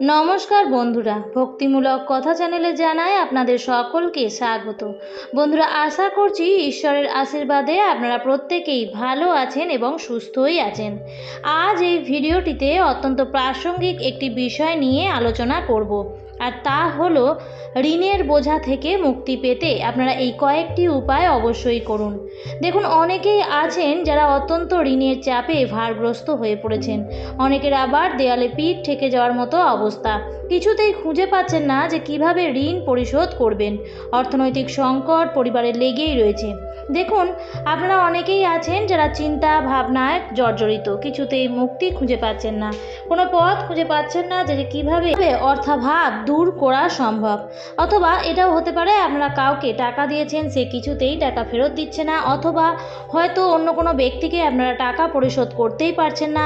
নমস্কার বন্ধুরা, ভক্তিমূলক কথা চ্যানেলে জানায় আপনাদের সকলকে স্বাগত। বন্ধুরা, আশা করছি ঈশ্বরের আশীর্বাদে আপনারা প্রত্যেকেই ভালো আছেন এবং সুস্থই আছেন। আজ এই ভিডিওটিতে অত্যন্ত প্রাসঙ্গিক একটি বিষয় নিয়ে আলোচনা করব। আর তা হলো ঋণের বোঝা থেকে মুক্তি পেতে আপনারা এই কয়েকটি উপায় অবশ্যই করুন। দেখুন, অনেকেই আছেন যারা অত্যন্ত ঋণের চাপে ভারগ্রস্ত হয়ে পড়েছেন। অনেকের আবার দেয়ালে পিঠ ঠেকে যাওয়ার মতো অবস্থা। কিছুতেই খুঁজে পাচ্ছেন না যে কীভাবে ঋণ পরিশোধ করবেন। অর্থনৈতিক সংকট পরিবারে লেগেই রয়েছে। দেখুন, আপনারা অনেকেই আছেন যারা চিন্তা, ভাবনায় জর্জরিত। কিছুতেই মুক্তি খুঁজে পাচ্ছেন না। কোনো পথ খুঁজে পাচ্ছেন না যে কীভাবে অর্থাভাব দূর করা সম্ভব। অথবা এটাও হতে পারে আপনারা কাউকে টাকা দিয়েছেন, সে কিছুতেই টাকা ফেরত দিচ্ছে না, অথবা হয়তো অন্য কোনো ব্যক্তিকে আপনারা টাকা পরিশোধ করতেই পারছেন না।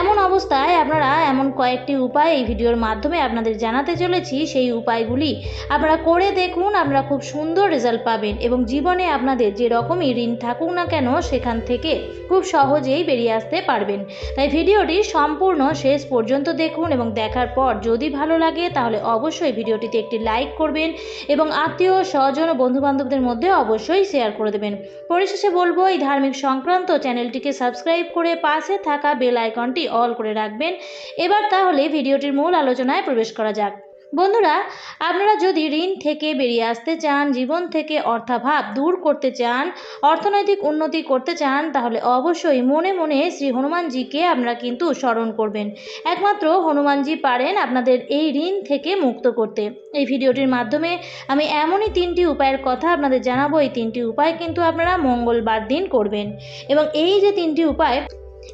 এমন অবস্থায় আপনারা এমন কয়েকটি উপায় এই ভিডিওর মাধ্যমে আপনাদের জানাতে চলেছি। সেই উপায়গুলি আপনারা করে দেখুন, আপনারা খুব সুন্দর রেজাল্ট পাবেন এবং জীবনে আপনাদের যে রকমই ঋণ থাকুক না কেন, সেখান থেকে খুব সহজেই বেরিয়ে আসতে পারবেন। তাই ভিডিওটি সম্পূর্ণ শেষ পর্যন্ত দেখুন এবং দেখার পর যদি ভালো লাগে, তাহলে অবশ্যই ভিডিওটিতে একটি লাইক করবেন এবং আত্মীয়, স্বজন ও বন্ধুবান্ধবদের মধ্যে অবশ্যই শেয়ার করে দেবেন। পরিশেষে বলব, এই ধার্মিক সংক্রান্ত চ্যানেলটিকে সাবস্ক্রাইব করে পাশে থাকা বেল আইকনটি অল করে রাখবেন। এবার তাহলে ভিডিওটির মূল আলোচনায় প্রবেশ করা যাক। বন্ধুরা, আপনারা যদি ঋণ থেকে বেরিয়ে আসতে চান, জীবন থেকে অর্থাভাব দূর করতে চান, অর্থনৈতিক উন্নতি করতে চান, তাহলে অবশ্যই মনে মনে শ্রী হনুমানজিকে আপনারা কিন্তু স্মরণ করবেন। একমাত্র হনুমানজি পারেন আপনাদের এই ঋণ থেকে মুক্ত করতে। এই ভিডিওটির মাধ্যমে আমি এমনই তিনটি উপায়ের কথা আপনাদের জানাব। এই তিনটি উপায় কিন্তু আপনারা মঙ্গলবার দিন করবেন। এবং এই যে তিনটি উপায়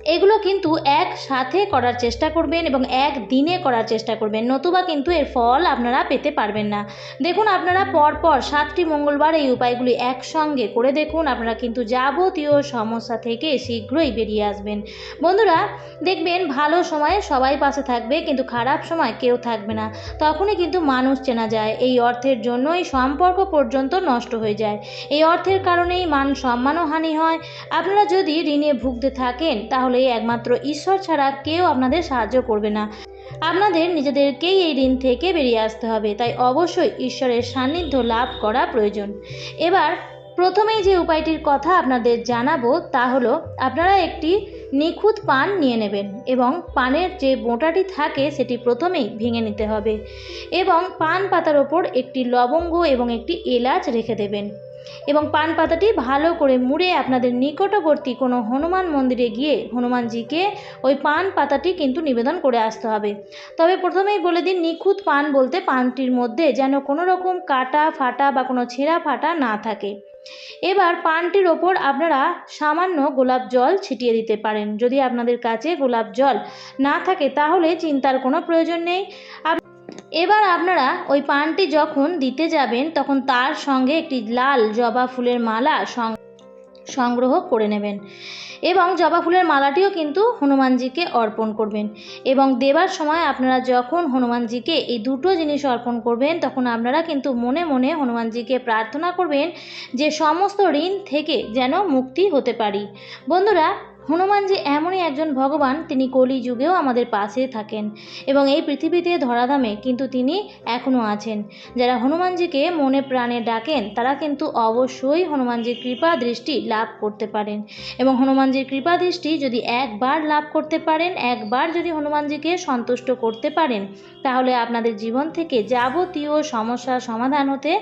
এগুলো কিন্তু একসাথে করার চেষ্টা করবেন এবং এক দিনে করার চেষ্টা করবেন। নতুবা কিন্তু এর ফল আপনারা পেতে পারবেন না। দেখুন, আপনারা পরপর সাতটি মঙ্গলবার এই উপায়গুলি একসঙ্গে করে দেখুন। আপনারা কিন্তু যাবতীয় সমস্যা থেকে শীঘ্রই বেরিয়ে আসবেন। বন্ধুরা, দেখবেন ভালো সময়ে সবাই পাশে থাকবে, কিন্তু খারাপ সময় কেউ থাকবে না। তখনই কিন্তু মানুষ চেনা যায়। এই অর্থের জন্যই সম্পর্ক পর্যন্ত নষ্ট হয়ে যায়। এই অর্থের কারণেই মান সম্মানও হানি হয়। আপনারা যদি ঋণে ভুগতে থাকেন, তাহলে একমাত্র ঈশ্বর ছাড়া কেউ আপনাদের সাহায্য করবে না। আপনাদের নিজেদেরকেই এই ঋণ থেকে বেরিয়ে আসতে হবে, তাই অবশ্যই ঈশ্বরের সান্নিধ্য লাভ করা প্রয়োজন। এবার প্রথমেই যে উপায়টির কথা আপনাদের জানাব, তা হলো আপনারা একটি নিখুঁত পান নিয়ে নেবেন এবং পানের যে বোঁটাটি থাকে সেটি প্রথমেই ভেঙে নিতে হবে এবং পান পাতার ওপর একটি লবঙ্গ এবং একটি এলাচ রেখে দেবেন। এবং পান পাতাটি ভালো করে মুড়ে আপনাদের নিকটবর্তী কোনো হনুমান মন্দিরে গিয়ে হনুমানজিকে ওই পান পাতাটি কিন্তু নিবেদন করে আসতে হবে। তবে প্রথমেই বলে দিন, নিখুঁত পান বলতে পানটির মধ্যে যেন কোনো রকম কাটা ফাটা বা কোনো ছেঁড়া ফাটা না থাকে। এবার পানটির ওপর আপনারা সামান্য গোলাপ জল ছিটিয়ে দিতে পারেন। যদি আপনাদের কাছে গোলাপ জল না থাকে, তাহলে চিন্তার কোনো প্রয়োজন নেই। এবার আপনারা ওই পানটি যখন দিতে যাবেন, তখন তার সঙ্গে একটি লাল জবা ফুলের মালা সংগ্রহ করে নেবেন। এবং জবা ফুলের মালাটিও কিন্তু হনুমানজিকে অর্পণ করবেন। এবং দেবার সময় আপনারা যখন হনুমানজিকে এই দুটো জিনিস অর্পণ করবেন, তখন আপনারা কিন্তু মনে মনে হনুমানজিকে প্রার্থনা করবেন যে সমস্ত ঋণ থেকে যেন মুক্তি হতে পারি। বন্ধুরা হনুমানজি এমনই একজন ভগবান, তিনি কলি যুগেও আমাদের পাশে থাকেন এবং এই পৃথিবীতে ধরাধামে কিন্তু তিনি এখনও আছেন। যারা হনুমানজিকে মনে প্রাণে ডাকেন, তারা কিন্তু অবশ্যই হনুমানজির কৃপা দৃষ্টি লাভ করতে পারেন এবং হনুমানজির কৃপা দৃষ্টি যদি একবার লাভ করতে পারেন, একবার যদি হনুমানজিকে সন্তুষ্ট করতে পারেন, তাহলে আপনাদের জীবন থেকে যাবতীয় সমস্যার সমাধান হতে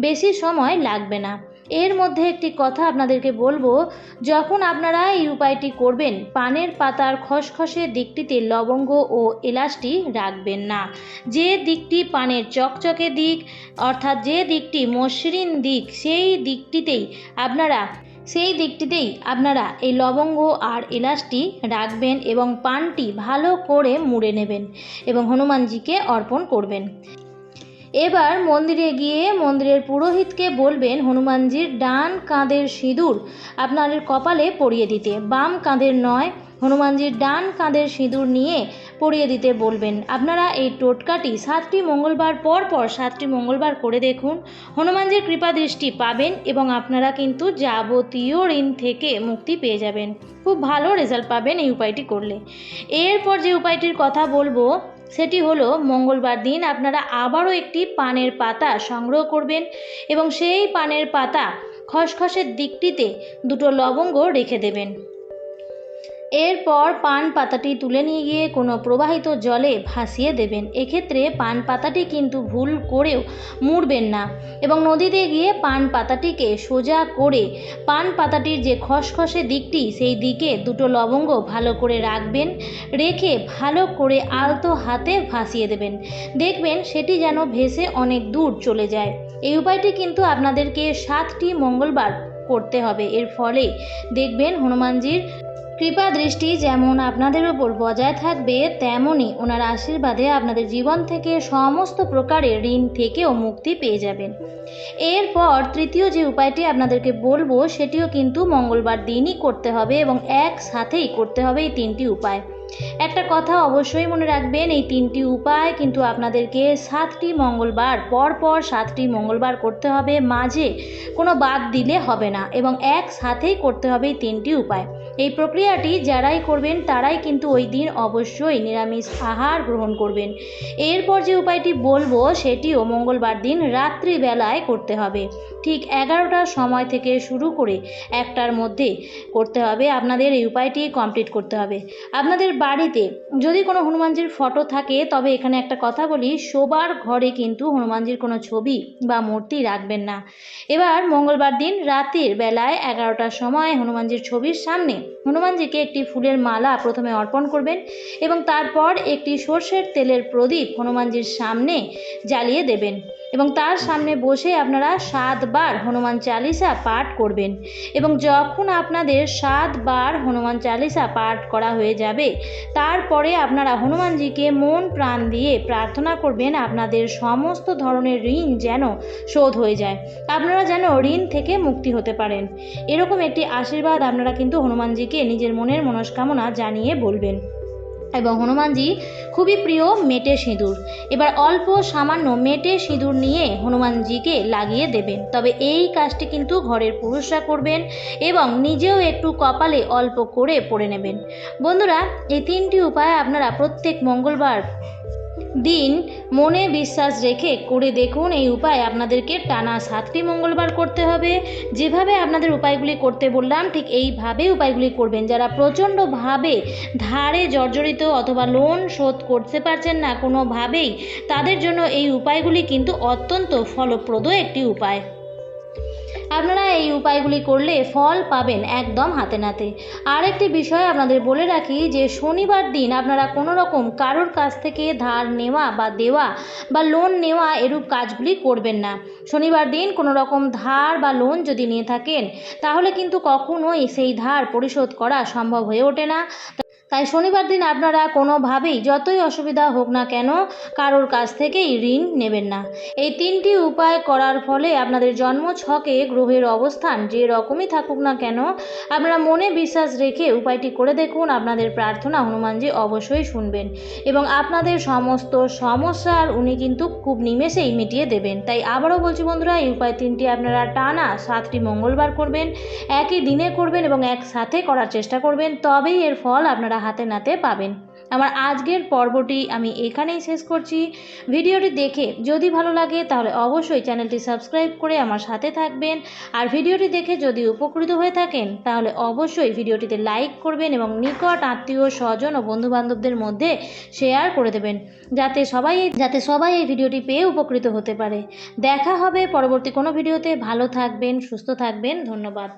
বেশি সময় লাগবে না। এর মধ্যে একটি কথা আপনাদেরকে বলব, যখন আপনারা এই উপায়টি করবেন, পানের পাতার খসখসে দিকটিতে লবঙ্গ ও এলাচটি রাখবেন না। যে দিকটি পানের চকচকে দিক, অর্থাৎ যে দিকটি মসৃণ দিক, সেই দিকটিতেই আপনারা, সেই দিকটিতেই আপনারা এই লবঙ্গ আর এলাচটি রাখবেন এবং পানটি ভালো করে মুড়ে নেবেন এবং হনুমানজিকে অর্পণ করবেন। এবার মন্দিরে গিয়ে মন্দিরের পুরোহিতকে বলবেন হনুমানজির ডান কাঁধের সিঁদুর আপনাদের কপালে পরিয়ে দিতে, বাম কাঁধের নয়, হনুমানজির ডান কাঁধের সিঁদুর নিয়ে পরিয়ে দিতে বলবেন। আপনারা এই টোটকাটি সাতটি মঙ্গলবার পর পর সাতটি মঙ্গলবার করে দেখুন। হনুমানজির কৃপা দৃষ্টি পাবেন এবং আপনারা কিন্তু যাবতীয় ঋণ থেকে মুক্তি পেয়ে যাবেন। খুব ভালো রেজাল্ট পাবেন এই উপায়টি করলে। এরপর যে উপায়টির কথা বলব সেটি হলো, মঙ্গলবার দিন আপনারা আবারও একটি পানের পাতা সংগ্রহ করবেন এবং সেই পানের পাতা খসখসের দিকটিতে দুটো লবঙ্গ রেখে দেবেন। এরপর পান পাতাটি তুলে নিয়ে গিয়ে কোনো প্রবাহিত জলে ভাসিয়ে দেবেন। এক্ষেত্রে পান পাতাটি কিন্তু ভুল করেও মুড়বেন না এবং নদীতে গিয়ে পান পাতাটিকে সোজা করে পান পাতাটির যে খসখসে দিকটি, সেই দিকে দুটো লবঙ্গ ভালো করে রাখবেন, রেখে ভালো করে আলতো হাতে ভাসিয়ে দেবেন। দেখবেন সেটি যেন ভেসে অনেক দূর চলে যায়। এই উপায়টি কিন্তু আপনাদেরকে সাতটি মঙ্গলবার করতে হবে। এর ফলে দেখবেন হনুমানজির কৃপা দৃষ্টি যেমন আপনাদের উপর বজায় থাকবে তেমনই ওনার আশীর্বাদে আপনাদের জীবন থেকে সমস্ত প্রকারের ঋণ থেকেও মুক্তি পেয়ে যাবেন। এরপর তৃতীয় যে উপায়টি আপনাদেরকে বলব, সেটিও কিন্তু মঙ্গলবার দিনই করতে হবে এবং একসাথেই করতে হবে এই তিনটি উপায়। একটা কথা অবশ্যই মনে রাখবেন, এই তিনটি উপায় কিন্তু আপনাদেরকে সাতটি মঙ্গলবার পর পর সাতটি মঙ্গলবার করতে হবে, মাঝে কোনো বাদ দিলে হবে না এবং একসাথেই করতে হবে এই তিনটি উপায়। এই প্রক্রিয়াটি যারাই করবেন, তারাই কিন্তু ওই দিন অবশ্যই নিরামিষ আহার গ্রহণ করবেন। এরপর যে উপায়টি বলব, সেটিও মঙ্গলবার দিন রাত্রিবেলায় করতে হবে। ঠিক এগারোটার সময় থেকে শুরু করে একটার মধ্যে করতে হবে। আপনাদের এই উপায়টি কমপ্লিট করতে হবে। আপনাদের বাড়িতে যদি কোনো হনুমানজির ফটো থাকে, তবে এখানে একটা কথা বলি, শোবার ঘরে কিন্তু হনুমানজির কোনো ছবি বা মূর্তি রাখবেন না। এবার মঙ্গলবার দিন রাতের বেলায় এগারোটার সময় হনুমানজির ছবির সামনে হনুমানজিকে একটি ফুলের মালা প্রথমে অর্পণ করবেন এবং তারপর একটি সর্ষের তেলের প্রদীপ হনুমানজির সামনে জ্বালিয়ে দেবেন। এবং তার সামনে বসে আপনারা সাতবার হনুমান চালিসা পাঠ করবেন। এবং যখন আপনাদের সাতবার হনুমান চালিসা পাঠ করা হয়ে যাবে, তারপরে আপনারা হনুমানজিকে মন প্রাণ দিয়ে প্রার্থনা করবেন, আপনাদের সমস্ত ধরনের ঋণ যেন শোধ হয়ে যায়। আপনারা যেন ঋণ থেকে মুক্তি হতে পারেন। এরকম একটি আশীর্বাদ আপনারা কিন্তু হনুমানজিকে নিজের মনের মনস্কামনা জানিয়ে বলবেন। এবং হনুমানজি খুবই প্রিয় মেটে সিঁদুর। এবার অল্প সামান্য মেটে সিঁদুর নিয়ে হনুমানজিকে লাগিয়ে দেবেন। তবে এই কাজটি কিন্তু ঘরের পুরুষরা করবেন এবং নিজেও একটু কপালে অল্প করে পরে নেবেন। বন্ধুরা, এই তিনটি উপায় আপনারা প্রত্যেক মঙ্গলবার দিন মনে বিশ্বাস রেখে করে দেখুন এই উপায় আপনাদেরকে টানা সাতটি মঙ্গলবার করতে হবে। যেভাবে আপনাদের উপায়গুলি করতে বললাম, ঠিক এইভাবে উপায়গুলি করবেন। যারা প্রচণ্ডভাবে ধারে জর্জরিত অথবা লোন শোধ করতে পারছেন না কোনোভাবেই, তাদের জন্য এই উপায়গুলি কিন্তু অত্যন্ত ফলপ্রদ একটি উপায়। আপনারা এই উপায়গুলি করলে ফল পাবেন একদম হাতে নাতে। আরেকটি বিষয় আপনাদের বলে রাখি যে, শনিবার দিন আপনারা কোনো রকম কারোর কাছ থেকে ধার নেওয়া বা দেওয়া বা লোন নেওয়া এরূপ কাজগুলি করবেন না। শনিবার দিন কোনো রকম ধার বা লোন যদি নিয়ে থাকেন, তাহলে কিন্তু কখনোই সেই ধার পরিশোধ করা সম্ভব হয়ে ওঠে না। তাই শনিবার দিন আপনারা কোনোভাবেই যতই অসুবিধা হোক না কেন কারোর কাছ থেকেই ঋণ নেবেন না। এই তিনটি উপায় করার ফলে আপনাদের জন্ম ছকে গ্রহের অবস্থান যে রকমই থাকুক না কেন, আপনারা মনে বিশ্বাস রেখে উপায়টি করে দেখুন, আপনাদের প্রার্থনা হনুমানজি অবশ্যই শুনবেন এবং আপনাদের সমস্ত সমস্যার উনি কিন্তু খুব নিমেষেই মিটিয়ে দেবেন। তাই আবারও বলছি বন্ধুরা, এই উপায় তিনটি আপনারা টানা সাতটি মঙ্গলবার করবেন, একই দিনে করবেন এবং একসাথে করার চেষ্টা করবেন, তবেই এর ফল আপনারা হাতে নাতে পাবেন। আমার আজকের পর্বটি আমি এখানেই শেষ করছি। ভিডিওটি দেখে যদি ভালো লাগে তাহলে অবশ্যই চ্যানেলটি সাবস্ক্রাইব করে আমার সাথে থাকবেন। আর ভিডিওটি দেখে যদি উপকৃত হয়ে থাকেন তাহলে অবশ্যই ভিডিওটিতে লাইক করবেন এবং নিকট আত্মীয়, স্বজন ও বন্ধুবান্ধবদের মধ্যে শেয়ার করে দেবেন। যাতে সবাই যাতে সবাই এই ভিডিওটি পেয়ে উপকৃত হতে পারে। দেখা হবে পরবর্তী কোনো ভিডিওতে। ভালো থাকবেন, সুস্থ থাকবেন। ধন্যবাদ।